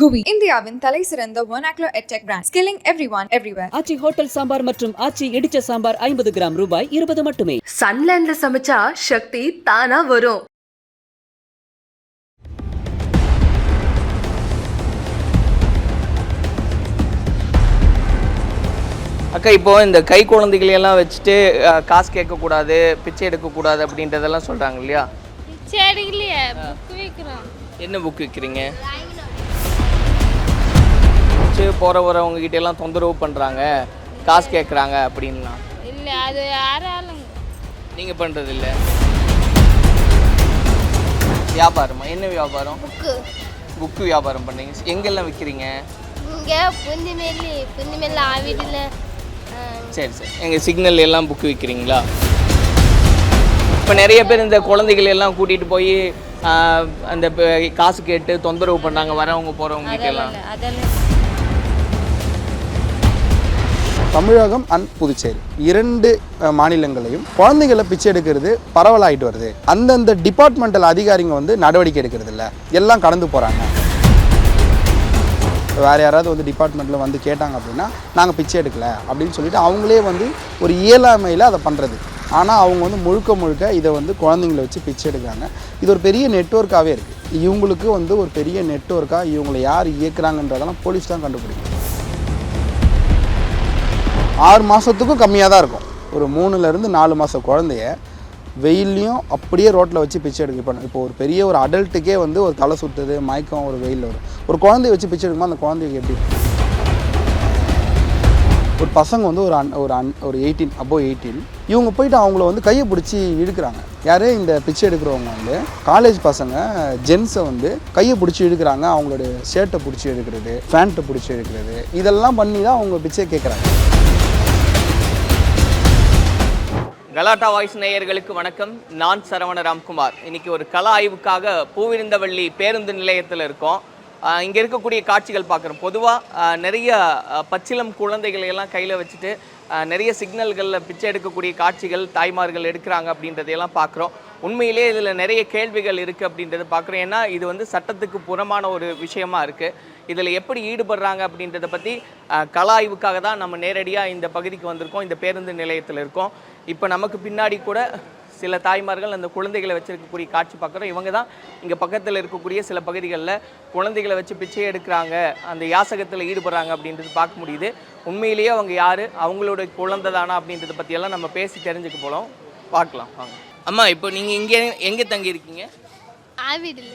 குவி. இந்தியாவின் தலை சிறந்த ஒனாக்லோ edtech brand skilling everyone everywhere everywhere Aachi hotel sambar மற்றும் ஆச்சி இடிச்ச சாம்பார் ஐம்பது கிராம் ரூபாய் இருபது மட்டுமே. சன்லேண்ட்ல சமைச்சா சக்தி தானா வரும். அக்கா இப்போ இந்த கை குழந்தைகளை எல்லாம் வச்சுட்டு காசு கேட்கக்கூடாது பிச்சை எடுக்கக்கூடாது அப்படின்றதெல்லாம் சொல்கிறாங்க இல்லையா? பிச்சை எடுக்கலையே விற்கிறோம் என்ன புக் விற்கிறீங்க வச்சு போகிற வரவங்க கிட்ட எல்லாம் தொந்தரவு பண்ணுறாங்க காசு கேட்குறாங்க அப்படின்லாம். இல்லை அது யாராலும் நீங்கள் பண்ணுறது இல்லை. வியாபாரமா? என்ன வியாபாரம்? புக்கு. புக்கு வியாபாரம் பண்ணீங்க எங்கெல்லாம் விற்கிறீங்க இங்கே புந்திமேலி புந்திமேல ஆவிடில் சரி சரி. எங்கள் சிக்னல் எல்லாம் புக்கு விற்கிறீங்களா இப்போ நிறைய பேர் இந்த குழந்தைகள் எல்லாம் கூட்டிகிட்டு போய் அந்த காசு கேட்டு தொந்தரவு பண்ணாங்க வரவங்க போகிறவங்க கிட்ட எல்லாம் தமிழகம் அண்ட் புதுச்சேரி. இரண்டு மாநிலங்களையும் குழந்தைகளை பிச்சை எடுக்கிறது பரவலாகிட்டு வருது. அந்தந்த டிபார்ட்மெண்டல் அதிகாரிங்க வந்து நடவடிக்கை எடுக்கிறது இல்லை எல்லாம் கடந்து போகிறாங்க வேறு யாராவது வந்து டிபார்ட்மெண்ட்டில் வந்து கேட்டாங்க அப்படின்னா நாங்கள் பிச்சை எடுக்கல. அப்படின்னு சொல்லிட்டு அவங்களே வந்து ஒரு இயலாமையில் அதை பண்ணுறது ஆனால் அவங்க வந்து முழுக்க முழுக்க இதை வந்து குழந்தைங்களை வச்சு பிச்சை எடுக்கிறாங்க. இது ஒரு பெரிய நெட்வொர்க்காகவே இருக்குது இவங்களுக்கு வந்து ஒரு பெரிய நெட்வொர்க்காக இவங்களை யார் இயக்குறாங்கன்றதெல்லாம் போலீஸ் தான் கண்டுபிடிக்கும். ஆறு மாதத்துக்கும் கம்மியாக தான் இருக்கும். ஒரு மூணுலேருந்து நாலு மாத குழந்தைய வெயில்லையும் அப்படியே ரோட்டில் வச்சு பிச்சை எடுக்க இப்போ இப்போ ஒரு பெரிய ஒரு அடல்ட்டுக்கே வந்து ஒரு தலை சுற்றுது மயக்கம் ஒரு வெயிலில் வரும். ஒரு குழந்தைய வச்சு பிச்சை எடுக்கும்போது அந்த குழந்தைக்கு எப்படி ஒரு பசங்க வந்து ஒரு அன் ஒரு அன் ஒரு எயிட்டீன் அபோவ் எயிட்டீன் இவங்க போயிட்டு அவங்கள வந்து கையை பிடிச்சி இழுக்கிறாங்க. யார்? இந்த பிச்சை எடுக்கிறவங்க வந்து. காலேஜ் பசங்க ஜென்ஸை வந்து கையை பிடிச்சி இழுக்கிறாங்க. அவங்களோட ஷர்ட்டை பிடிச்சி எடுக்கிறது ஃபேண்ட்டை பிடிச்சி எடுக்கிறது இதெல்லாம் பண்ணி தான் அவங்க பிச்சை கேட்குறாங்க கலாட்டா வாய்ஸ் நேயர்களுக்கு வணக்கம். நான் சரவண ராம்குமார். இன்னைக்கு ஒரு கலா ஆய்வுக்காக பூவிருந்தவள்ளி பேருந்து நிலையத்தில் இருக்கோம். இங்கே இங்க இருக்கக்கூடிய காட்சிகள் பார்க்குறோம். பொதுவாக நிறைய பச்சிலம் குழந்தைகளை எல்லாம் கையில் வச்சுட்டு நிறைய சிக்னல்களில் பிச்சை எடுக்கக்கூடிய காட்சிகள் தாய்மார்கள் எடுக்கிறாங்க அப்படின்றதையெல்லாம் பார்க்குறோம். உண்மையிலே இதில் நிறைய கேள்விகள் இருக்குது அப்படின்றத பார்க்குறோம். ஏன்னா இது வந்து சட்டத்துக்கு புறமான ஒரு விஷயமா இருக்குது இதில் எப்படி ஈடுபடுறாங்க அப்படின்றத பற்றி கலா ஆய்வுக்காக தான் நம்ம நேரடியாக இந்த பகுதிக்கு வந்திருக்கோம். இந்த பேருந்து நிலையத்தில் இருக்கோம். இப்போ நமக்கு பின்னாடி கூட சில தாய்மார்கள் அந்த குழந்தைகளை வச்சிருக்கக்கூடிய காட்சி பார்க்குறோம். இவங்க தான் இங்கே பக்கத்தில் இருக்கக்கூடிய சில பகுதிகளில் குழந்தைகளை வச்சு பிச்சை எடுக்கிறாங்க. அந்த யாசகத்தில் ஈடுபடுறாங்க அப்படின்றது பார்க்க முடியுது. உண்மையிலேயே அவங்க யார்? அவங்களோட குழந்தை தானா அப்படின்றத பற்றியெல்லாம் நம்ம பேசி தெரிஞ்சுக்க போகிறோம் பார்க்கலாம் வாங்க. அம்மா இப்போ நீங்கள் இங்கே எங்கே தங்கி இருக்கீங்க ஆவிடில்.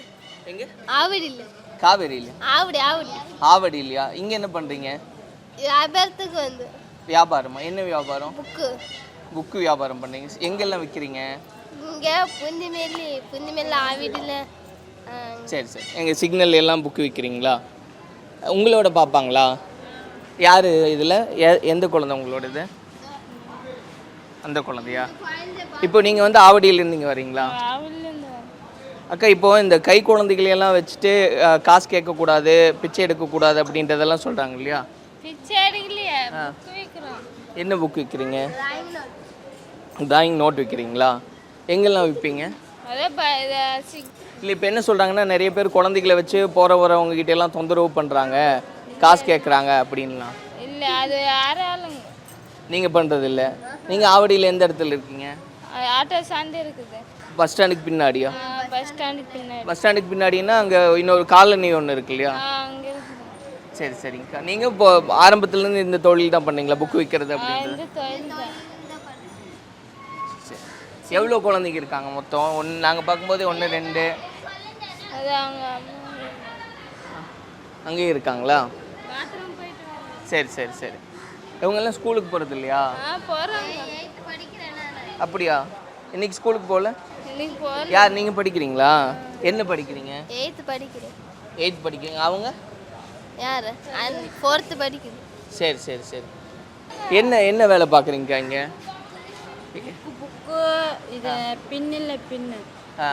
எங்கே? ஆவிடில். காவேரி இல்லையா ஆவடி ஆவடி. ஆவடி இல்லையா இங்கே என்ன பண்ணுறீங்க வியாபாரத்துக்கு வந்து. வியாபாரமா? என்ன வியாபாரம்? புக்கு. புக்கு வியாபாரம் பண்ணீங்க? எங்கெல்லாம் விற்கிறீங்க இங்கே புந்திமேலி புந்திமேல ஆவிடில் சரி சரி. எங்கள் சிக்னல் எல்லாம் புக்கு விற்கிறீங்களா உங்களோட பார்ப்பாங்களா யார் இதில்? எந்த குழந்தை உங்களோட இது அந்த குழந்தையா? இப்போ நீங்கள் வந்து ஆவடியிலேருந்து இங்கே வரீங்களா? அக்கா இப்போ இந்த கை குழந்தைகளை எல்லாம் வச்சுட்டு காசு கேட்கக்கூடாது பிச்சை எடுக்கக்கூடாது அப்படின்றதெல்லாம் சொல்கிறாங்க இல்லையா? என்ன புக் விற்கிறீங்க டிராயிங் நோட் விற்கிறீங்களா எங்கெல்லாம் விற்பீங்க இல்லை இப்போ என்ன சொல்கிறாங்கன்னா நிறைய பேர் குழந்தைகளை வச்சு போகிற வரவங்க கிட்ட எல்லாம் தொந்தரவு பண்ணுறாங்க காசு கேட்குறாங்க அப்படின்லாம். இல்லை அது யாராலும் நீங்கள் பண்ணுறது இல்லை நீங்கள் ஆவடியில் எந்த இடத்துல இருக்கீங்க? ஆட்டோ சாண்டு இருக்குது. பஸ் ஸ்டாண்டுக்கு பின்னாடியா? பஸ் ஸ்டாண்டுக்கு பின்னாடி. பஸ் ஸ்டாண்டுக்கு பின்னாடின்னா அங்கே இன்னொரு காலனி ஒன்று இருக்கு இல்லையா? சரி சரிங்கக்கா. நீங்கள் இப்போ ஆரம்பத்துலேருந்து இந்த தொழில் தான் பண்ணீங்களா? புக் விற்கிறது அப்படின்றது? எவ்வளோ குழந்தைங்க இருக்காங்க மொத்தம்? ஒன்று நாங்கள் பார்க்கும்போது ஒன்று ரெண்டு. அது அவங்க அம்மா அங்கேயும் இருக்காங்களா? பாத்ரூம் போயிட்டு வரோம். சரி சரி சரி. இவங்கெல்லாம் ஸ்கூலுக்கு போகிறது இல்லையா? அப்படியா? இன்னைக்கு ஸ்கூலுக்கு போகல? யார் நீங்கள் படிக்கிறீங்களா? என்ன படிக்கிறீங்க? எயித்து படிக்கிறேன். எயித் படிக்கிறீங்க. அவங்க? யார்? ஃபோர்த்து படிக்குது. சரி சரி சரி. என்ன என்ன வேலை பார்க்குறீங்க இங்கே? புக்கு இது பின்னில் பின்னு ஆ.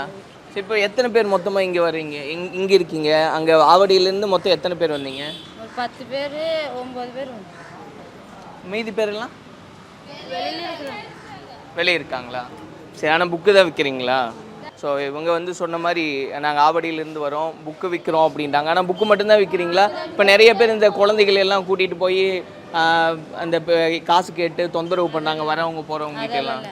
சரி இப்போ எத்தனை பேர் மொத்தமாக இங்கே வர்றீங்க? இங் இங்கே இருக்கீங்க. அங்கே ஆவடியிலேருந்து மொத்தம் எத்தனை பேர் வந்தீங்க? ஒரு பத்து பேர் ஒம்பது பேர் மீதி பேரெல்லாம்? வெளியில் வெளியே இருக்காங்களா? சரி ஆனால் புக்கு தான் விற்கிறீங்களா ஸோ இவங்க வந்து சொன்ன மாதிரி நாங்கள் ஆவடியிலேருந்து வரோம் புக்கு விற்கிறோம் அப்படின்றாங்க ஆனால் புக்கு மட்டும்தான் விற்கிறீங்களா இப்போ நிறைய பேர் இந்த குழந்தைகள் எல்லாம் கூட்டிகிட்டு போய் அந்த காசு கேட்டு தொந்தரவு பண்ணாங்க வரவங்க போகிறவங்க எல்லாம்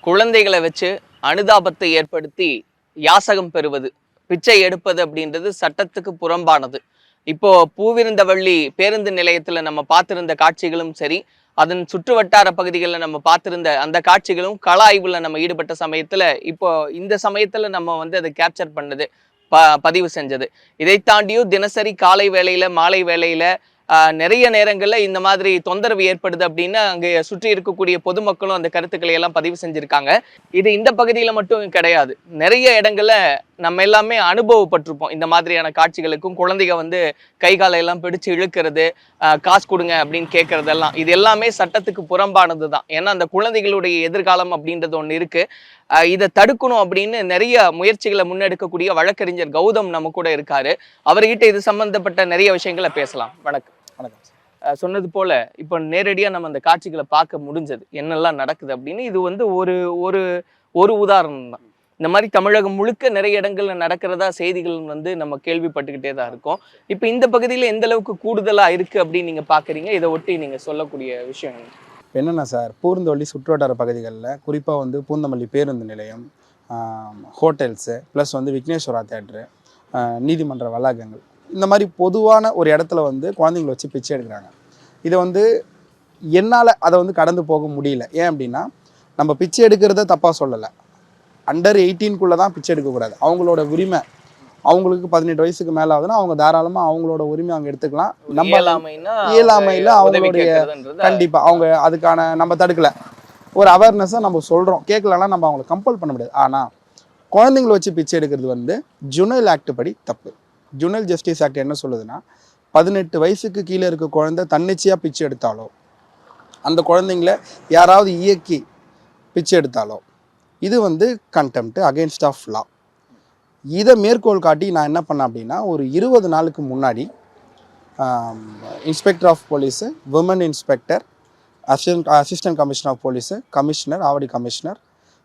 குழந்தைகளை வச்சு அனுதாபத்தை ஏற்படுத்தி யாசகம் பெறுவது பிச்சை எடுப்பது அப்படின்றது சட்டத்துக்கு புறம்பானது. இப்போ பூவிருந்தவள்ளி பேருந்து நிலையத்துல நம்ம பார்த்திருந்த காட்சிகளும் சரி அதன் சுற்று வட்டார பகுதிகளில் நம்ம பார்த்துருந்த அந்த காட்சிகளும் கள ஆய்வில் நம்ம ஈடுபட்ட சமயத்தில் இப்போ இந்த சமயத்தில் நம்ம வந்து அதை கேப்சர் பண்ணது ப பதிவு செஞ்சது. இதை தாண்டியும் தினசரி காலை வேளையில் மாலை வேளையில் நிறைய நேரங்களில் இந்த மாதிரி தொந்தரவு ஏற்படுது அப்படின்னு அங்கே சுற்றி இருக்கக்கூடிய பொதுமக்களும் அந்த கருத்துக்களை எல்லாம் பதிவு செஞ்சுருக்காங்க. இது இந்த பகுதியில் மட்டும் கிடையாது. நிறைய இடங்களில் நம்ம எல்லாமே அனுபவப்பட்டிருப்போம். இந்த மாதிரியான காட்சிகளுக்கும் குழந்தைங்க வந்து கை காலை எல்லாம் பிடிச்சு இழுக்கிறது காசு கொடுங்க அப்படின்னு கேட்கறதெல்லாம் இது எல்லாமே சட்டத்துக்கு புறம்பானது தான் ஏன்னா அந்த குழந்தைகளுடைய எதிர்காலம் அப்படின்றது ஒன்று இருக்குது இதை தடுக்கணும் அப்படின்னு நிறைய முயற்சிகளை முன்னெடுக்கக்கூடிய வழக்கறிஞர் கௌதம் நம்ம கூட இருக்காரு. அவர்கிட்ட இது சம்பந்தப்பட்ட நிறைய விஷயங்களை பேசலாம். வணக்கம். வணக்கம் சொன்னது போல இப்போ நேரடியா நம்ம அந்த காட்சிகளை பார்க்க முடிஞ்சது. என்னெல்லாம் நடக்குது அப்படின்னு இது வந்து ஒரு ஒரு ஒரு உதாரணம் தான். இந்த மாதிரி தமிழகம் முழுக்க நிறைய இடங்கள்ல நடக்கிறதா செய்திகள் வந்து நம்ம கேள்விப்பட்டுக்கிட்டே தான் இருக்கோம். இப்போ இந்த பகுதியில எந்த அளவுக்கு கூடுதலா இருக்கு அப்படின்னு நீங்க பாக்குறீங்க? இதை ஒட்டி நீங்க சொல்லக்கூடிய விஷயம் என்ன? என்னென்ன சார் பூர்ந்தவள்ளி சுற்றுவட்டார பகுதிகளில் குறிப்பாக வந்து பூந்தமல்லி பேருந்து நிலையம் ஹோட்டல்ஸு ப்ளஸ் வந்து விக்னேஸ்வரா தேட்ரு நீதிமன்ற வளாகங்கள். இந்த மாதிரி பொதுவான ஒரு இடத்துல வந்து குழந்தைங்களை வச்சு பிச்சை எடுக்கிறாங்க. இதை வந்து என்னால் அதை வந்து கடந்து போக முடியல. ஏன் அப்படின்னா நம்ம பிச்சை எடுக்கிறத தப்பாக சொல்லலை. அண்டர் எயிட்டீன்குள்ளே தான் பிச்சை எடுக்கக்கூடாது அவங்களோட உரிமை அவங்களுக்கு பதினெட்டு வயசுக்கு மேலே ஆகுதுன்னா அவங்க தாராளமாக அவங்களோட உரிமை அவங்க எடுத்துக்கலாம். நம்ம இயலாமையில அவங்களுடைய கேட்கறதுன்றது கண்டிப்பா அவங்க அதுக்கான நம்ம தடுக்கல. ஒரு அவேர்னஸை நம்ம சொல்றோம். கேட்கலன்னா நம்ம அவங்களை கம்பல் பண்ண முடியாது. ஆனா குழந்தைங்களை வச்சு பிச்சை எடுக்கிறது வந்து ஜுனல் ஆக்ட் படி தப்பு. ஜுனல் ஜஸ்டிஸ் ஆக்ட் என்ன சொல்லுதுன்னா பதினெட்டு வயசுக்கு கீழே இருக்க குழந்தை தன்னிச்சையாக பிச்சை எடுத்தாலோ அந்த குழந்தைங்கள யாராவது இயக்கி பிச்சை எடுத்தாலோ இது வந்து கண்டெம்ட் அகேன்ஸ்ட் ஆஃப் லா இதை மேற்கோள் காட்டி நான் என்ன பண்ணேன் அப்படின்னா ஒரு இருபது நாளுக்கு முன்னாடி inspector of police women inspector assistant assistant commissioner of police commissioner Avadi commissioner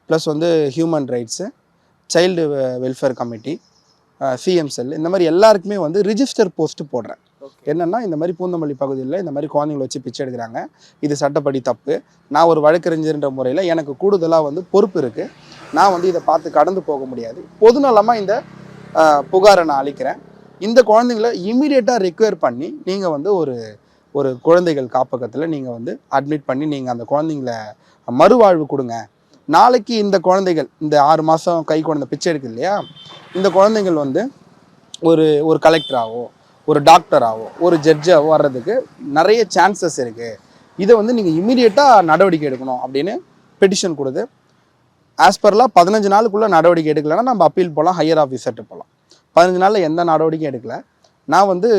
plus வந்து human rights child welfare committee CM cell இந்த மாதிரி எல்லாருக்குமே வந்து ரிஜிஸ்டர் போஸ்ட் போடுறேன். என்னென்னா இந்த மாதிரி பூந்தமல்லி பகுதியில் இந்த மாதிரி குழந்தைங்களை வச்சு பிச்சை எடுக்கிறாங்க. இது சட்டப்படி தப்பு. நான் ஒரு வழக்கறிஞர்ன்ற முறையில் எனக்கு கூடுதலாக வந்து பொறுப்பு இருக்குது நான் வந்து இதை பார்த்து கடந்து போக முடியாது. பொதுநலமாக இந்த புகாரை நான் அளிக்கிறேன். இந்த குழந்தைங்களை இமீடியட்டாக ரெக்வயர் பண்ணி நீங்கள் வந்து ஒரு ஒரு குழந்தைகள் காப்பகத்தில் நீங்கள் வந்து அட்மிட் பண்ணி நீங்கள் அந்த குழந்தைங்கள மறுவாழ்வு கொடுங்க. நாளைக்கு இந்த குழந்தைகள் இந்த ஆறு மாதம் கை குழந்தை பிச்சை இருக்குது இல்லையா? இந்த குழந்தைகள் வந்து ஒரு ஒரு கலெக்டராகவோ ஒரு டாக்டராகவோ ஒரு ஜட்ஜாகவோ வர்றதுக்கு நிறைய சான்சஸ் இருக்குது இதை வந்து நீங்கள் இமீடியட்டாக நடவடிக்கை எடுக்கணும் அப்படின்னு பெட்டிஷன் கொடுத்து ஆஸ் பர்லாம் பதினஞ்சு நாளுக்குள்ளே நடவடிக்கை எடுக்கலைன்னா நம்ம அப்பீல் போகலாம் ஹையர் ஆஃபீஸர்கிட்ட போகலாம் பதினஞ்சு நாளில் எந்த நடவடிக்கையும் எடுக்கல. நான் வந்து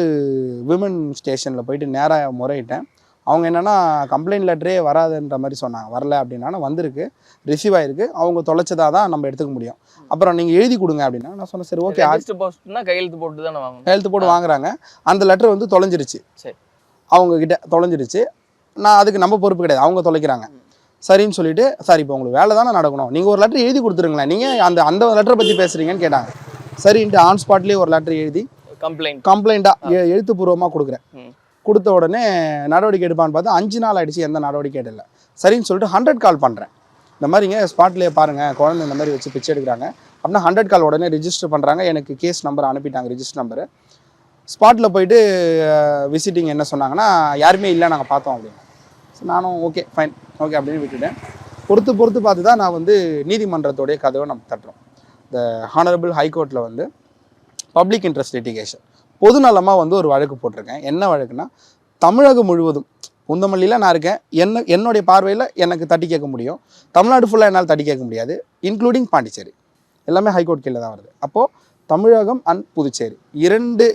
விமன் ஸ்டேஷனில் போயிட்டு நேராக முறையிட்டேன். அவங்க என்னென்னா கம்ப்ளைண்ட் லெட்டரே வராதுன்ற மாதிரி சொன்னாங்க. வரல அப்படின்னா வந்திருக்கு. ரிசீவ் ஆயிருக்கு. அவங்க தொலைச்சதாக தான் நம்ம எடுத்துக்க முடியும். அப்புறம் நீங்கள் எழுதி கொடுங்க அப்படின்னா நான் சொன்னேன் சரி ஓகே ரெஜிஸ்டர் போஸ்ட்னா கையெழுத்து போட்டு தானே வாங்கணும். கையெழுத்து போட்டு வாங்குறாங்க. அந்த லெட்டர் வந்து தொலைஞ்சிருச்சு. சரி. அவங்க கிட்ட தொலைஞ்சிருச்சு. நான் அதுக்கு நம்ம பொறுப்பு கிடையாது. அவங்க தொலைக்கிறாங்க. சரின்னு சொல்லிட்டு சார் இப்போ உங்களுக்கு வேலை தானே நடக்கணும். நீங்கள் ஒரு லெட்டர் எழுதி கொடுத்துருங்களேன். நீங்கள் அந்த அந்த லெட்டரை பற்றி பேசுகிறீங்கன்னு கேட்டாங்க. சரின்ட்டு ஆன் ஸ்பாட்லேயே ஒரு லெட்டர் எழுதி கம்ப்ளைண்ட் கம்ப்ளைண்ட்டாக எழுத்துப்பூர்வமாக கொடுக்குறேன். கொடுத்த உடனே நடவடிக்கை எடுப்பான்னு பார்த்தா அஞ்சு நாள் ஆயிடுச்சு எந்த நடவடிக்கை எடுக்கல. சரின்னு சொல்லிட்டு ஹண்ட்ரட் கால் பண்ணுறேன் இந்த மாதிரிங்க ஸ்பாட்லேயே பாருங்கள் குழந்தை இந்த மாதிரி வச்சு பிச்சை எடுக்கிறாங்க. அப்படின்னா ஹண்ட்ரட் கால் உடனே ரிஜிஸ்டர் பண்ணுறாங்க எனக்கு கேஸ் நம்பர் அனுப்பிட்டாங்க ரிஜிஸ்டர் நம்பரு ஸ்பாட்டில் போயிட்டு விசிட்டிங் என்ன சொன்னாங்கன்னா யாருமே இல்லை நாங்கள் பார்த்தோம் அப்படின்னு. நானும் ஓகே ஃபைன் ஓகே அப்படின்னு விட்டுட்டேன். பொறுத்து பொறுத்து பார்த்து தான் நான் வந்து நீதிமன்றத்தோடைய கதவை நம்ம தட்டுறோம். இந்த ஹானரபிள் ஹைகோர்ட்டில் வந்து பப்ளிக் இன்ட்ரெஸ்ட் லிட்டிகேஷன் பொதுநலமாக வந்து ஒரு வழக்கு போட்டிருக்கேன். என்ன வழக்குன்னா தமிழகம் முழுவதும் உந்தமல்லியில் நான் இருக்கேன். என்ன என்னுடைய பார்வையில் எனக்கு தட்டி கேட்க முடியும். தமிழ்நாடு ஃபுல்லாக என்னால் தட்டி கேட்க முடியாது. இன்க்ளூடிங் பாண்டிச்சேரி. எல்லாமே ஹைகோர்ட் கீழே தான் வருது. அப்போது தமிழகம் அண்ட் புதுச்சேரி இரண்டு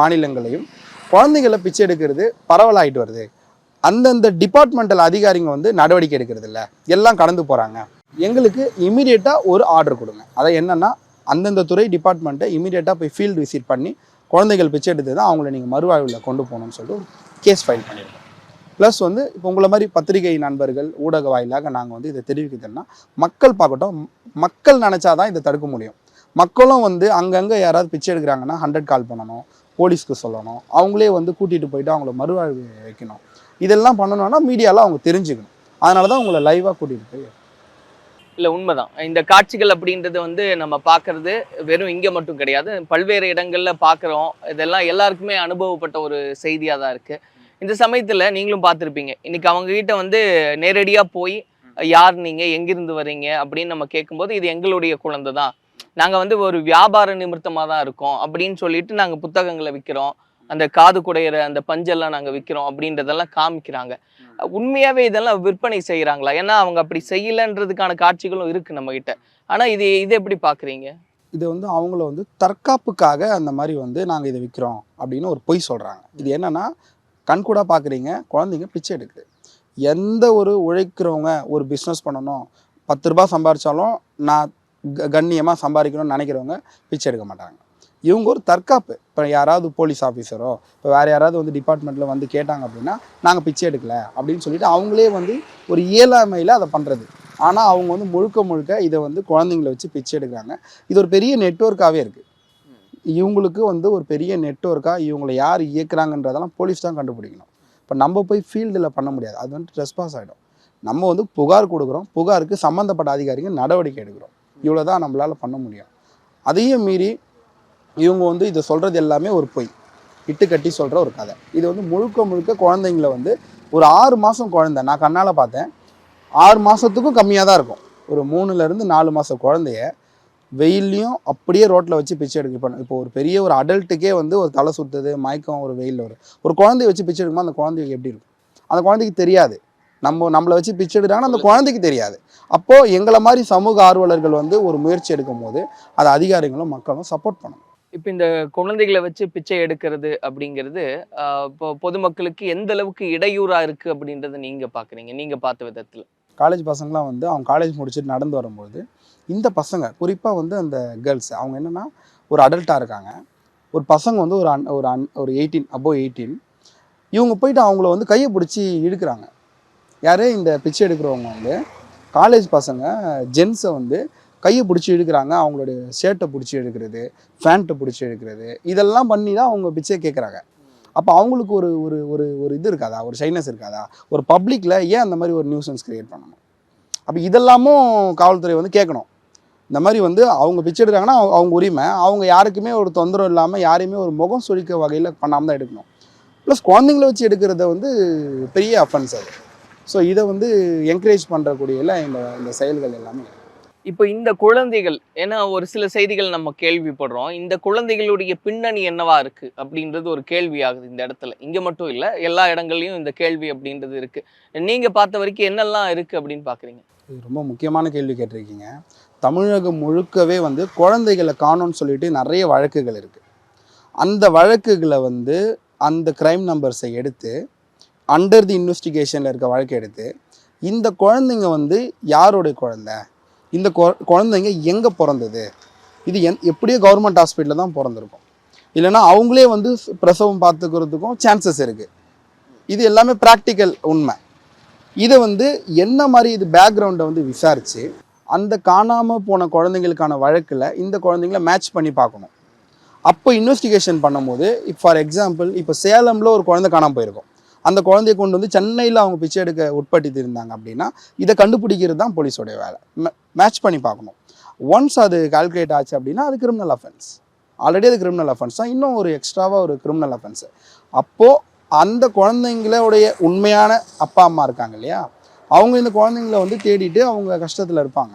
மாநிலங்களையும் குழந்தைகளை பிச்சை எடுக்கிறது பரவலாகிட்டு வருது. அந்தந்த டிபார்ட்மெண்டல் அதிகாரிங்க வந்து நடவடிக்கை எடுக்கிறது இல்லை. எல்லாம் கடந்து போகிறாங்க எங்களுக்கு இமீடியட்டாக ஒரு ஆர்டர் கொடுங்க. அதை என்னன்னா அந்தந்த துறை டிபார்ட்மெண்ட்டை இமீடியட்டாக போய் ஃபீல்டு விசிட் பண்ணி குழந்தைகள் பிச்சை எடுத்து தான் அவங்கள நீங்கள் மறுவாழ்வில் கொண்டு போகணும்னு சொல்லிட்டு ஒரு கேஸ் ஃபைல் பண்ணியிருக்கோம். ப்ளஸ் வந்து இப்போ உங்களை மாதிரி பத்திரிகை நண்பர்கள் ஊடக வாயிலாக நாங்கள் வந்து இதை தெரிவிக்கிறதுனா மக்கள் பார்க்கட்டும் மக்கள் நினச்சாதான் இதை தடுக்க முடியும். மக்களும் வந்து அங்கங்கே யாராவது பிச்சை எடுக்கிறாங்கன்னா ஹண்ட்ரட் கால் பண்ணணும் போலீஸ்க்கு சொல்லணும் அவங்களே வந்து கூட்டிகிட்டு போயிட்டு அவங்கள மறுவாழ்வு வைக்கணும். இதெல்லாம் பண்ணணும்னா மீடியாவில் அவங்க தெரிஞ்சுக்கணும். அதனால தான் உங்களை லைவாக கூட்டிகிட்டு போய் இல்லை உண்மைதான். இந்த காட்சிகள் அப்படின்றது வந்து நம்ம பார்க்கறது வெறும் இங்கே மட்டும் கிடையாது. பல்வேறு இடங்களில் பார்க்குறோம். இதெல்லாம் எல்லாருக்குமே அனுபவப்பட்ட ஒரு செய்தியாக தான் இருக்குது இந்த சமயத்தில் நீங்களும் பார்த்துருப்பீங்க. இன்னைக்கு அவங்க கிட்ட வந்து நேரடியாக போய் யார் நீங்கள் எங்கிருந்து வரீங்க அப்படின்னு நம்ம கேட்கும்போது இது எங்களுடைய குழந்தை தான் நாங்கள் வந்து ஒரு வியாபார நிமித்தமாக தான் இருக்கோம். அப்படின்னு சொல்லிட்டு நாங்கள் புத்தகங்களை விற்கிறோம் அந்த காது குடையிற அந்த பஞ்செல்லாம் நாங்கள் விற்கிறோம் அப்படின்றதெல்லாம் காமிக்கிறாங்க. உண்மையாவே இதெல்லாம் விற்பனை செய்கிறாங்களா ஏன்னா அவங்க அப்படி செய்யலன்றதுக்கான காட்சிகளும் இருக்கு நம்ம கிட்ட ஆனா இது இது எப்படி பாக்குறீங்க? இது வந்து அவங்கள வந்து தற்காப்புக்காக அந்த மாதிரி வந்து நாங்கள் இதை விற்கிறோம் அப்படின்னு ஒரு பொய் சொல்கிறாங்க இது என்னன்னா கண்கூடாக பார்க்குறீங்க குழந்தைங்க பிச்சை எடுக்குது. எந்த ஒரு உழைக்கிறவங்க ஒரு பிஸ்னஸ் பண்ணணும் பத்து ரூபாய் சம்பாரிச்சாலும் நான் க கண்ணியமாக சம்பாதிக்கணும்னு நினைக்கிறவங்க பிச்சை எடுக்க மாட்டாங்க. இவங்க ஒரு தற்காப்பு. இப்போ யாராவது போலீஸ் ஆஃபீஸரோ இப்போ வேறு யாராவது வந்து டிபார்ட்மெண்ட்டில் வந்து கேட்டாங்க அப்படின்னா நாங்கள் பிச்சை எடுக்கல அப்படின்னு சொல்லிட்டு அவங்களே வந்து ஒரு இயலாமையில் அதை பண்ணுறது ஆனால் அவங்க வந்து முழுக்க முழுக்க இதை வந்து குழந்தைங்கள வச்சு பிச்சை எடுக்கிறாங்க. இது ஒரு பெரிய நெட்ஒர்க்காகவே இருக்குது இவங்களுக்கு வந்து ஒரு பெரிய நெட்ஒர்க்காக இவங்களை யார் இயக்குறாங்கன்றதெல்லாம் போலீஸ் தான் கண்டுபிடிக்கணும். இப்போ நம்ம போய் ஃபீல்டில் பண்ண முடியாது. அது வந்து ரெஸ்பான்ஸ் ஆகிடும் நம்ம வந்து புகார் கொடுக்குறோம். புகாருக்கு சம்மந்தப்பட்ட அதிகாரிகள் நடவடிக்கை எடுக்கிறோம். இவ்வளோ தான் நம்மளால் பண்ண முடியும். அதையும் மீறி இவங்க வந்து இதை சொல்கிறது எல்லாமே ஒரு பொய். இட்டு கட்டி சொல்கிற ஒரு கதை. இது வந்து முழுக்க முழுக்க குழந்தைங்கள வந்து ஒரு ஆறு மாதம் குழந்தை நான் கண்ணால் பார்த்தேன். ஆறு மாதத்துக்கும் கம்மியாக தான் இருக்கும். ஒரு மூணுலேருந்து நாலு மாதம் குழந்தைய வெயில்லையும் அப்படியே ரோட்டில் வச்சு பிச்சை எடுக்க இப்போ இப்போ ஒரு பெரிய ஒரு அடல்ட்டுக்கே வந்து ஒரு தலை சுற்றுது மயக்கம் ஒரு வெயிலில் ஒரு ஒரு குழந்தைய வச்சு பிச்சை எடுக்கும்போது அந்த குழந்தைக்கு எப்படி இருக்கும்? அந்த குழந்தைக்கு தெரியாது. நம்ம நம்மளை வச்சு பிச்சை எடுக்கிறாங்கன்னா அந்த குழந்தைக்கு தெரியாது. அப்போது எங்களை மாதிரி சமூக ஆர்வலர்கள் வந்து ஒரு முயற்சி எடுக்கும் போது அதை அதிகாரிகளும் மக்களும் சப்போர்ட் பண்ணணும். இப்போ இந்த குழந்தைகளை வச்சு பிச்சை எடுக்கிறது அப்படிங்கிறது இப்போ பொதுமக்களுக்கு எந்த அளவுக்கு இடையூறாக இருக்குது அப்படின்றத நீங்கள் பார்க்குறீங்க நீங்கள் பார்த்த விதத்தில். காலேஜ் பசங்களாம் வந்து அவங்க காலேஜ் முடிச்சுட்டு நடந்து வரும்போது இந்த பசங்க குறிப்பாக வந்து அந்த கேர்ள்ஸ் அவங்க என்னென்னா ஒரு அடல்ட்டாக இருக்காங்க. ஒரு பசங்க வந்து ஒரு அன் ஒரு அன் ஒரு எயிட்டீன் அபோவ் எயிட்டீன் இவங்க போயிட்டு அவங்கள வந்து கையை பிடிச்சி இழுக்கிறாங்க. யார் இந்த பிச்சை எடுக்கிறவங்க வந்து காலேஜ் பசங்க ஜென்ஸை வந்து கையை பிடிச்சி இழுக்கிறாங்க அவங்களுடைய ஷர்ட்டை பிடிச்சி இழுக்கிறது ஃபேண்ட்டை பிடிச்சி இழுக்கிறது இதெல்லாம் பண்ணி தான் அவங்க பிச்சை கேட்குறாங்க அப்போ அவங்களுக்கு ஒரு ஒரு ஒரு ஒரு இது இருக்காதா? ஒரு ஷைனஸ் இருக்காதா? ஒரு பப்ளிக்கில் ஏன் அந்த மாதிரி ஒரு நியூசன்ஸ் கிரியேட் பண்ணணும்? அப்போ இதெல்லாமும் காவல்துறை வந்து கேட்கணும் இந்த மாதிரி வந்து அவங்க பிச்சை எடுக்கிறாங்கன்னா அவங்க- அவங்க உரிமை அவங்க யாருக்குமே ஒரு தொந்தரவு இல்லாமல் யாரையுமே ஒரு முகம் சுழிக்க வகையில் பண்ணாமல் தான் எடுக்கணும். ப்ளஸ் குழந்தைங்கள வச்சு எடுக்கிறத வந்து பெரிய அஃபென்ஸ் அது. ஸோ இதை வந்து என்கரேஜ் பண்ணுறக்கூடியல இந்த இந்த செயல்கள் எல்லாமே. இப்போ இந்த குழந்தைகள் ஏன்னா ஒரு சில செய்திகள் நம்ம கேள்விப்படுறோம். இந்த குழந்தைகளுடைய பின்னணி என்னவா இருக்கு அப்படின்றது ஒரு கேள்வி ஆகுது இந்த இடத்துல. இங்க மட்டும் இல்ல எல்லா இடங்கள்லயும் இந்த கேள்வி அப்படின்றது இருக்கு. நீங்க பார்த்த வரைக்கும் என்னெல்லாம் இருக்கு அப்படின்னு பாக்குறீங்க? இது ரொம்ப முக்கியமான கேள்வி கேட்டிருக்கீங்க. தமிழகம் முழுக்கவே வந்து குழந்தைகளை காணோம்னு சொல்லிட்டு நிறைய வழக்குகள் இருக்குது அந்த வழக்குகளை வந்து அந்த க்ரைம் நம்பர்ஸை எடுத்து அண்டர் தி இன்வெஸ்டிகேஷனில் இருக்க வழக்கு எடுத்து இந்த குழந்தைங்க வந்து யாருடைய குழந்தை? இந்த கொ- குழந்தைங்க எங்கே பிறந்தது? இது என் எப்படியோ கவர்மெண்ட் ஹாஸ்பிட்டலில் தான் பிறந்திருக்கும். இல்லைன்னா அவங்களே வந்து பிரசவம் பார்த்துக்கிறதுக்கும் சான்சஸ் இருக்குது இது எல்லாமே ப்ராக்டிக்கல் உண்மை. இதை வந்து என்ன மாதிரி இது பேக்ரவுண்டை வந்து விசாரித்து அந்த காணாமல் போன குழந்தைங்களுக்கான வழக்கில் இந்த குழந்தைங்கள மேட்ச் பண்ணி பார்க்கணும். அப்போ இன்வெஸ்டிகேஷன் பண்ணும்போது இப்போ ஃபார் எக்ஸாம்பிள் இப்போ சேலமில் ஒரு குழந்தை காணாமல் போயிருக்கோம். அந்த குழந்தைய கொண்டு வந்து சென்னையில் அவங்க பிச்சை எடுக்க உட்படுத்தி இருந்தாங்க அப்படின்னா இதை கண்டுபிடிக்கிறது தான் போலீஸோடைய வேலை. மேட்ச் பண்ணி பார்க்கணும். ஒன்ஸ் அது கால்குலேட் ஆச்சு அப்படின்னா அது கிரிமினல் அஃபென்ஸ் ஆல்ரெடி அது கிரிமினல் அஃபென்ஸ் தான். இன்னும் ஒரு எக்ஸ்ட்ராவாக ஒரு கிரிமினல் அஃபென்ஸு அப்போது அந்த குழந்தைங்களுடைய உண்மையான அப்பா அம்மா இருக்காங்க இல்லையா? அவங்க இந்த குழந்தைங்கள வந்து தேடிட்டு அவங்க கஷ்டத்தில் இருப்பாங்க.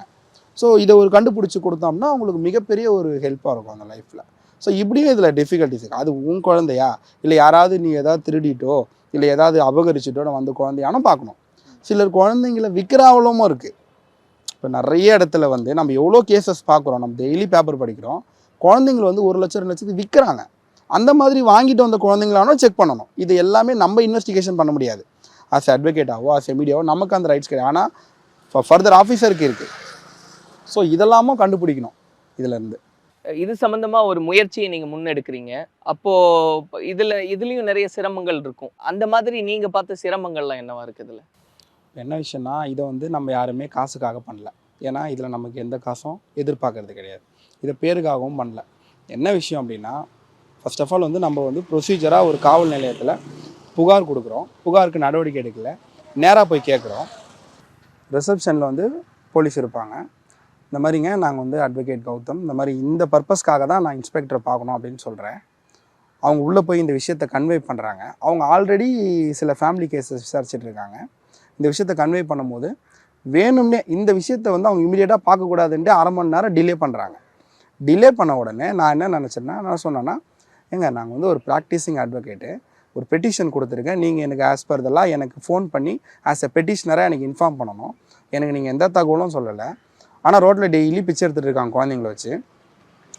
ஸோ இதை ஒரு கண்டுபிடிச்சி கொடுத்தோம்னா அவங்களுக்கு மிகப்பெரிய ஒரு ஹெல்ப்பாக இருக்கும் அந்த லைஃப்பில் ஸோ இப்படியும் இதில் டிஃபிகல்ட்டிஸ் இருக்குது அது உன் குழந்தையா? இல்லை யாராவது நீ எதாவது திருடிட்டோ? இல்லை ஏதாவது அபகரிச்சிட்டோ வந்த குழந்தையானு பார்க்கணும். சிலர் குழந்தைங்கள விற்கிறாவளமும் இருக்குது இப்போ நிறைய இடத்துல வந்து நம்ம எவ்வளோ கேசஸ் பார்க்குறோம். நம்ம டெய்லி பேப்பர் படிக்கிறோம். குழந்தைங்கள வந்து ஒரு லட்சம் ரெண்டு லட்சத்துக்கு விற்கிறாங்க அந்த மாதிரி வாங்கிட்டு வந்த குழந்தைங்களானோ செக் பண்ணணும். இது எல்லாமே நம்ம இன்வெஸ்டிகேஷன் பண்ண முடியாது. ஆஸ் அட்வொகேட்டாவோ ஆஸ் மீடியாவோ நமக்கு அந்த ரைட்ஸ் கிடையாது. ஆனால் ஃபர்தர் ஆஃபீஸருக்கு இருக்குது ஸோ இதெல்லாமும் கண்டுபிடிக்கணும். இதுலேருந்து இது சம்மந்தமாக ஒரு முயற்சியை நீங்கள் முன்னெடுக்கிறீங்க. அப்போது இதில் இதுலேயும் நிறைய சிரமங்கள் இருக்கும். அந்த மாதிரி நீங்கள் பார்த்த சிரமங்கள்லாம் என்னவா இருக்குது இதில்? என்ன விஷயம்னா இதை வந்து நம்ம யாருமே காசுக்காக பண்ணல. ஏன்னா இதில் நமக்கு எந்த காசும் எதிர்பார்க்கறது கிடையாது. இதை பேருக்காகவும் பண்ணல. என்ன விஷயம் அப்படின்னா ஃபர்ஸ்ட் ஆஃப் ஆல் வந்து நம்ம வந்து ப்ரொசீஜராக ஒரு காவல் நிலையத்தில் புகார் கொடுக்குறோம். புகாருக்கு நடவடிக்கை எடுக்கல. நேராக போய் கேட்குறோம் ரிசப்ஷனில் வந்து போலீஸ் இருப்பாங்க. இந்த மாதிரிங்க நாங்கள் வந்து அட்வொகேட் கௌதம். இந்த மாதிரி இந்த பர்பஸ்க்காக தான் நான் இன்ஸ்பெக்டரை பார்க்கணும் அப்படின்னு சொல்கிறேன் அவங்க உள்ளே போய் இந்த விஷயத்தை கன்வே பண்ணுறாங்க அவங்க ஆல்ரெடி சில ஃபேமிலி கேஸஸ் விசாரிச்சுட்டு இருக்காங்க. இந்த விஷயத்தை கன்வே பண்ணும்போது வேணும்னே இந்த விஷயத்தை வந்து அவங்க இமீடியட்டாக பார்க்கக்கூடாதுன்ட்டு அரை மணி நேரம் டிலே பண்ணுறாங்க டிலே பண்ண உடனே நான் என்ன நினச்சேன்னா நான் சொன்னேன்னா ஏங்க நாங்கள் வந்து ஒரு ப்ராக்டிஸிங் அட்வொகேட்டு ஒரு பெட்டிஷன் கொடுத்துருக்கேன். நீங்கள் எனக்கு ஆஸ் பர் இதெல்லாம் எனக்கு ஃபோன் பண்ணி ஆஸ் எ பெட்டிஷனராக எனக்கு இன்ஃபார்ம் பண்ணணும். எனக்கு நீங்கள் எந்த தகவலும் சொல்லலை. ஆனால் ரோட்டில் டெய்லி பிச்சை எடுத்துகிட்டு இருக்காங்க குழந்தைங்கள வச்சு.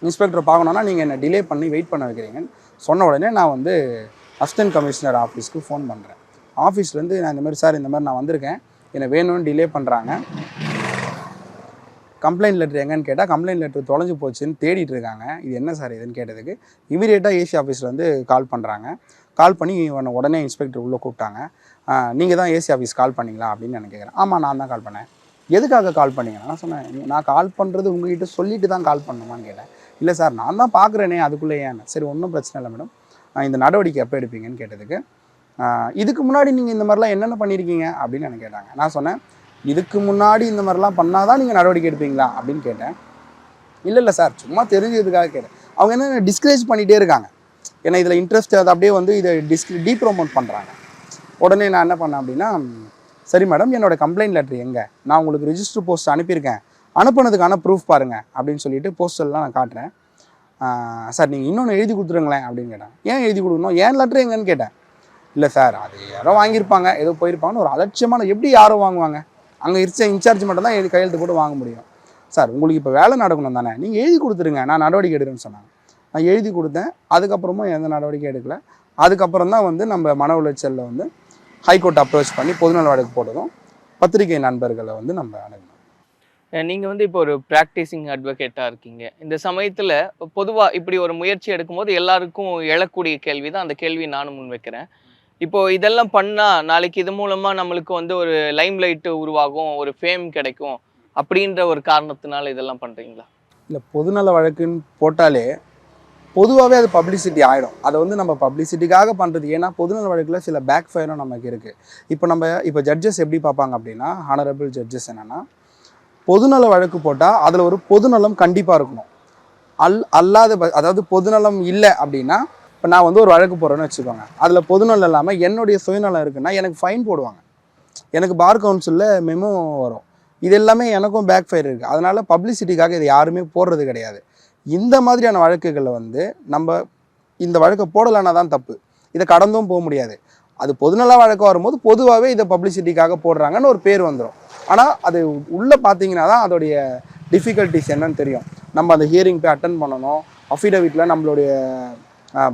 இன்ஸ்பெக்டர் பார்க்கணுன்னா நீங்கள் என்னை டிலே பண்ணி வெயிட் பண்ண வைக்கிறீங்கன்னு சொன்ன உடனே நான் வந்து அசிஸ்டன்ட் கமிஷனர் ஆஃபீஸ்க்கு ஃபோன் பண்ணுறேன் ஆஃபீஸ்லேருந்து நான் இந்த மாதிரி சார் இந்த மாதிரி நான் வந்திருக்கேன். என்னை வேணும்னு டிலே பண்ணுறாங்க கம்ப்ளைண்ட் லெட்டர் எங்கன்னு கேட்டால் கம்ப்ளைண்ட் லெட்டர் தொலைஞ்சு போச்சுன்னு தேடிட்டு இருக்காங்க. இது என்ன சார் இதுன்னு கேட்டதுக்கு இமீடியட்டாக ஏசி ஆஃபீஸில் வந்து கால் பண்ணுறாங்க கால் பண்ணி உடனே இன்ஸ்பெக்டர் உள்ளே கூப்பிட்டாங்க. நீங்கள் தான் ஏசி ஆஃபீஸ் கால் பண்ணிங்களா? அப்படின்னு நான் கேட்குறேன் ஆமாம் நான் தான் கால் பண்ணேன். எதுக்காக கால் பண்ணீங்க? நான் சொன்னேன் நான் கால் பண்ணுறது உங்ககிட்ட சொல்லிட்டு தான் கால் பண்ணணுமான்னு கேட்டேன். இல்லை சார் நான் தான் பார்க்குறேனே அதுக்குள்ளே ஏன் சரி ஒன்றும் பிரச்சனை இல்லை மேடம் இந்த நடவடிக்கை எப்போ எடுப்பீங்கன்னு கேட்டதுக்கு இதுக்கு முன்னாடி நீங்கள் இந்த மாதிரிலாம் என்னென்ன பண்ணியிருக்கீங்க அப்படின்னு எனக்கு கேட்டாங்க. நான் சொன்னேன் இதுக்கு முன்னாடி இந்த மாதிரிலாம் பண்ணால் தான் நீங்கள் நடவடிக்கை எடுப்பீங்களா அப்படின்னு கேட்டேன். இல்லை இல்லை சார் சும்மா தெரிஞ்சதுக்காக கேட்டேன். அவங்க என்ன டிஸ்கரேஜ் பண்ணிகிட்டே இருக்காங்க. ஏன்னா இதில் இன்ட்ரெஸ்ட் அது அப்படியே வந்து இதை டிஸ் டீப்ரோமோட் பண்ணுறாங்க உடனே நான் என்ன பண்ணேன் அப்படின்னா சரி மேடம் என்னோட கம்ப்ளைண்ட் லெட்டர் எங்கே? நான் உங்களுக்கு ரிஜிஸ்டர் போஸ்ட் அனுப்பியிருக்கேன். அனுப்புனதுக்கான ப்ரூஃப் பாருங்கள் அப்படின்னு சொல்லிட்டு போஸ்டர்லாம் நான் காட்டுறேன். சார் நீங்கள் இன்னொன்று எழுதி கொடுத்துருங்களேன் அப்படின்னு கேட்டேன். ஏன் எழுதி கொடுக்கணும்? ஏன் லெட்டர் எங்கன்னு கேட்டேன். இல்லை சார் அது யாரோ வாங்கியிருப்பாங்க. ஏதோ போயிருப்பாங்கன்னு ஒரு அலட்சியமான எப்படி யாரும் வாங்குவாங்க? அங்கே இருச்ச இன்சார்ஜ் மட்டும் தான் எழுதி கையெழுத்து போட்டு வாங்க முடியும். சார் உங்களுக்கு இப்போ வேலை நடக்கணும் தானே? நீங்கள் எழுதி கொடுத்துருங்க நான் நடவடிக்கை எடுக்கிறேன்னு சொன்னாங்க. நான் எழுதி கொடுத்தேன். அதுக்கப்புறமும் எந்த நடவடிக்கை எடுக்கல. அதுக்கப்புறம் தான் வந்து நம்ம மன உளைச்சலில் வந்து ஹைகோர்ட் அப்ரோச் பண்ணி பொதுநல வழக்கு போட்டதும் பத்திரிகை நண்பர்களை வந்து நம்ம அணுகணும். அஹ் நீங்க வந்து இப்போ ஒரு ப்ராக்டிசிங் அட்வொகேட்டா இருக்கீங்க. இந்த சமயத்துல பொதுவா இப்படி ஒரு முயற்சி எடுக்கும்போது எல்லாருக்கும் எழக்கூடிய கேள்வி தான் அந்த கேள்வி நானும் முன்வைக்கிறேன். இப்போ இதெல்லாம் பண்ணா நாளைக்கு இது மூலமா நம்மளுக்கு வந்து ஒரு லைம் லைட் உருவாகும் ஒரு ஃபேம் கிடைக்கும் அப்படின்ற ஒரு காரணத்தினால இதெல்லாம் பண்றீங்களா? இல்லை பொதுநல வழக்குன்னு போட்டாலே பொதுவாகவே அது பப்ளிசிட்டி ஆகிடும் அதை வந்து நம்ம பப்ளிசிட்டிக்காக பண்ணுறது ஏன்னா பொதுநல வழக்கில் சில பேக் ஃபயரும் நமக்கு இருக்குது இப்போ நம்ம இப்போ ஜட்ஜஸ் எப்படி பார்ப்பாங்க அப்படின்னா ஹானரபிள் ஜட்ஜஸ் என்னென்னா பொதுநல வழக்கு போட்டால் அதில் ஒரு பொதுநலம் கண்டிப்பாக இருக்கணும். அல் அல்லாத ப- அதாவது பொதுநலம் இல்லை அப்படின்னா இப்போ நான் வந்து ஒரு வழக்கு போகிறேன்னு வச்சுக்கோங்க. அதில் பொதுநலம் இல்லாமல் என்னுடைய சுயநலம் இருக்குன்னா எனக்கு ஃபைன் போடுவாங்க. எனக்கு பார் கவுன்சிலில் மெமோ வரும். இது எல்லாமே எனக்கும் பேக் ஃபயர் இருக்குது அதனால் பப்ளிசிட்டிக்காக இது யாருமே போடுறது கிடையாது. இந்த மாதிரியான வழக்குகளில் வந்து நம்ம இந்த வழக்கை போடலைன்னா தான் தப்பு. இதை கடந்தும் போக முடியாது. அது பொதுநல வழக்கு வரும்போது பொதுவாகவே இதை பப்ளிசிட்டிக்காக போடுறாங்கன்னு ஒரு பேர் வந்துடும் ஆனால் அது உள்ளே பார்த்தீங்கன்னா தான் அதோடைய டிஃபிகல்ட்டிஸ் என்னன்னு தெரியும். நம்ம அந்த ஹியரிங் போய் அட்டன் பண்ணணும். அஃபிடவிட்டில் நம்மளுடைய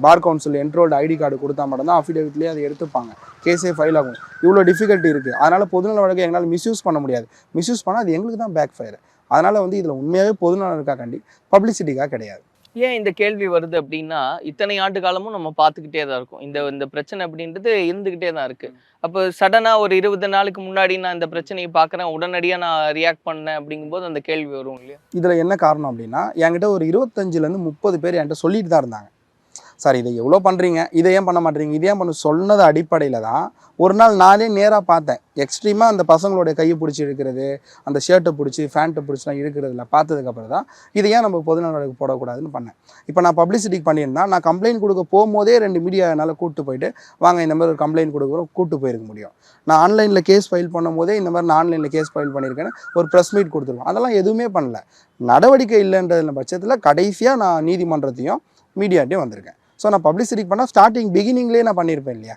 bar council enrolled ID card கொடுத்தா மட்டும்தான் அஃபிடவிட்லேயே அதை எடுத்துப்பாங்க. கேஸே ஃபைல் ஆகும். இவ்வளோ டிஃபிகல்ட்டி இருக்குது அதனால் பொதுநல வழக்கை எங்களால் மிஸ்யூஸ் பண்ண முடியாது. மிஸ்யூஸ் பண்ணால் அது எங்களுக்கு தான் பேக் ஃபயர் அதனால் வந்து இதில் உண்மையாகவே பொதுநலம் இருக்கா கண்டி பப்ளிசிட்டிக்காக கிடையாது. ஏன் இந்த கேள்வி வருது அப்படின்னா இத்தனை ஆண்டு காலமும் நம்ம பார்த்துக்கிட்டே தான் இருக்கோம். இந்த இந்த பிரச்சனை அப்படின்றது இருந்துகிட்டே தான் இருக்கு. அப்போ சடனா ஒரு இருபது நாளுக்கு முன்னாடி நான் இந்த பிரச்சனையை பார்க்குறேன் உடனடியாக நான் ரியாக்ட் பண்ணேன் அப்படிங்கும்போது அந்த கேள்வி வரும் இல்லையா? இதில் என்ன காரணம் அப்படின்னா என்கிட்ட ஒரு இருபத்தஞ்சிலேருந்து முப்பது பேர் என்கிட்ட சொல்லிட்டு தான் இருந்தாங்க. சார் இதை எவ்வளோ பண்ணுறீங்க இதை ஏன் பண்ண மாட்டேறீங்க இதை ஏன் பண்ண? சொன்னது அடிப்படையில் தான் ஒரு நாள் நானே நேராக பார்த்தேன். எக்ஸ்ட்ரீமாக அந்த பசங்களுடைய கையை பிடிச்சி இழுக்கிறது அந்த ஷர்ட்டை பிடிச்சி ஃபேண்ட்டை பிடிச்சிலாம் இழுக்கிறதுல பார்த்ததுக்கப்புறம் தான் இதை ஏன் நம்ம பொதுநல வழக்கு போடக்கூடாதுன்னு பண்ணேன். இப்போ நான் பப்ளிசிட்டிக்கு பண்ணியிருந்தா நான் கம்ப்ளைண்ட் கொடுக்க போகும்போதே ரெண்டு மீடியா என்னால் கூப்பிட்டு போயிட்டு வாங்க இந்த மாதிரி ஒரு கம்ப்ளைண்ட் கொடுக்குறோம் கூப்பிட்டு போயிருக்க முடியும். நான் ஆன்லைனில் கேஸ் ஃபைல் பண்ணும்போதே இந்த மாதிரி நான் ஆன்லைனில் கேஸ் ஃபைல் பண்ணியிருக்கேன்னு ஒரு ப்ரெஸ் மீட் கொடுத்துருவோம். அதெல்லாம் எதுவுமே பண்ணல. நடவடிக்கை இல்லைன்றதுல பட்சத்தில் கடைசியாக நான் நீதிமன்றத்தையும் மீடியாட்டையும் வந்திருக்கேன். ஸோ நான் பப்ளிசிட்டிக்கு பண்ணால் ஸ்டார்டிங் பிகினிங்லேயே நான் பண்ணியிருப்பேன் இல்லையா?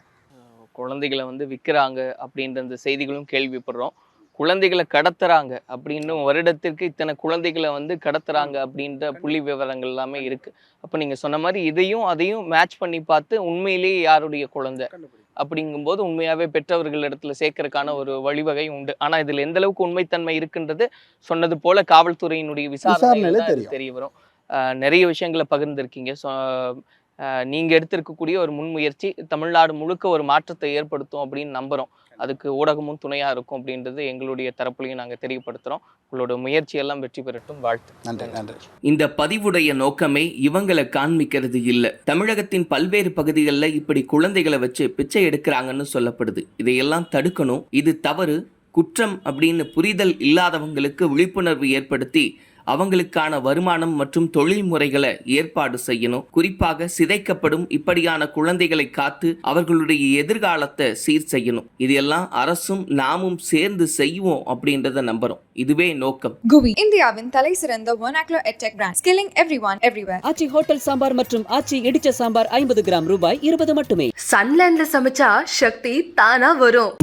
குழந்தைகளை வந்து விற்கிறாங்க அப்படின்ற அந்த செய்திகளும் கேள்விப்படுறோம். குழந்தைகளை கடத்துறாங்க அப்படின்னு வருடத்திற்கு இத்தனை குழந்தைகளை வந்து கடத்துறாங்க அப்படின்ற புள்ளி விவரங்கள் எல்லாமே இருக்கு. அப்போ நீங்க சொன்ன மாதிரி இதையும் அதையும் மேட்ச் பண்ணி பார்த்து உண்மையிலேயே யாருடைய குழந்தை? அப்படிங்கும்போது உண்மையாவே பெற்றவர்கள் இடத்துல சேர்க்கறதுக்கான ஒரு வழிவகை உண்டு. ஆனா இதுல எந்த அளவுக்கு உண்மைத்தன்மை இருக்குன்றது சொன்னது போல காவல்துறையினுடைய விசாரணையில. தெரிய வரும். நிறைய விஷயங்களை பகிர்ந்திருக்கீங்க. ஸோ நீங்கள் எடுத்திருக்கக்கூடிய ஒரு முன்முயற்சி தமிழ்நாடு முழுக்க ஒரு மாற்றத்தை ஏற்படுத்தும் அப்படின்னு நம்புகிறோம் அதுக்கு ஊடகமும் துணையாக இருக்கும் அப்படின்றது எங்களுடைய தரப்புலையும் நாங்கள் தெரியப்படுத்துகிறோம் உங்களோட முயற்சியெல்லாம் வெற்றி பெறட்டும். வாழ்த்து. நன்றி நன்றி. இந்த பதிவுடைய நோக்கமே இவங்களை காண்பிக்கிறது இல்ல. தமிழகத்தின் பல்வேறு பகுதிகளில் இப்படி குழந்தைகளை வச்சு பிச்சை எடுக்கிறாங்கன்னு சொல்லப்படுது. இதையெல்லாம் தடுக்கணும். இது தவறு. குற்றம் அப்படின்னு புரிதல் இல்லாதவங்களுக்கு விழிப்புணர்வு ஏற்படுத்தி அவங்களுக்கான வருமானம் மற்றும் தொழில் முறைகளை ஏற்பாடு செய்யணும். குறிப்பாக சிதைக்கப்படும் இப்படியான குழந்தைகளை காத்து அவர்களுடைய எதிர்காலத்தை சீர் செய்யணும். இதெல்லாம் அரசும் நாமும் சேர்ந்து செய்வோம் அப்படின்றத நம்புறோம். இதுவே நோக்கம். குவி இந்தியாவின் தலை சிறந்த vernacular edtech brand skilling everyone everywhere. Aachi hotel sambar மற்றும் ஆச்சி இடிச்ச சாம்பார் ஐம்பது கிராம் ரூபாய் இருபது மட்டுமே. சன்லேண்ட்ல சமைச்சா சக்தி தானா வரும்.